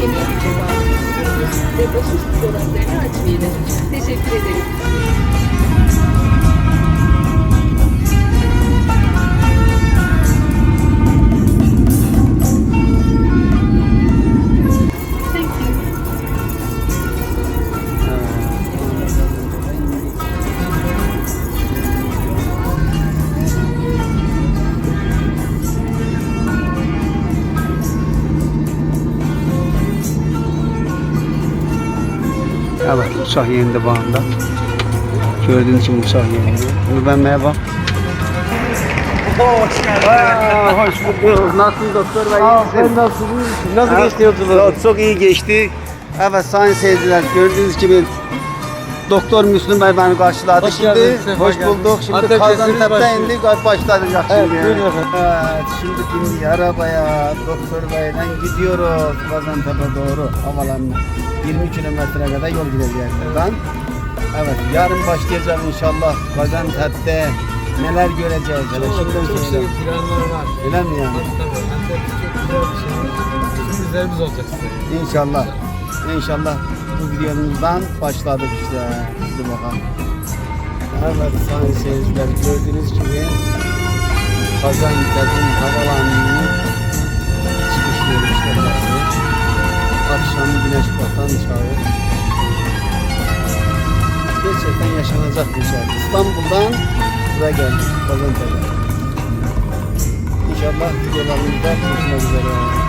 yemeğe gideceğiz. Ve başucu programlarını açmayı Teşekkür ederim. Uçak yerinde bağında. Gördüğünüz gibi uçak yerinde. Bunu ben merhaba. Hoş geldin. Aa, hoş bulduk. Nasılsın doktor iyi misin? nasılsın? Nasıl geçti yolculuğun? Çok, çok iyi geçti. Evet sayın seyirciler gördüğünüz gibi Doktor Müslüm Bey beni karşıladı Hoş şimdi. sefa hoş geldin. bulduk. Şimdi Antep Kazantepe'de testimiz başlıyor. indik başlayacak Evet, şimdi. buyurun efendim. Evet şimdi bindik arabaya Doktor Bey'le gidiyoruz Kazantepe doğru havalanına. 20 kilometre kadar yol gideceğiz buradan. Evet yarın başlayacağım inşallah Gaziantep'te neler göreceğiz. Hele Çok, şimdiden çok şey söyleyeyim. planlar var. Öyle mi yani? Tabii tabii. Antep çok güzel bir şey. Bizim güzelimiz olacak size. İnşallah. İnşallah bu videomuzdan başladık işte. Hadi bakalım. Evet sayın seyirciler gördüğünüz gibi Gaziantep'in havalanını çıkış yeri işte burası. Akşam güneş batan çağı. Gerçekten yaşanacak bir şey. İstanbul'dan buraya geldik Gaziantep'e. İnşallah videolarımızda görüşmek üzere.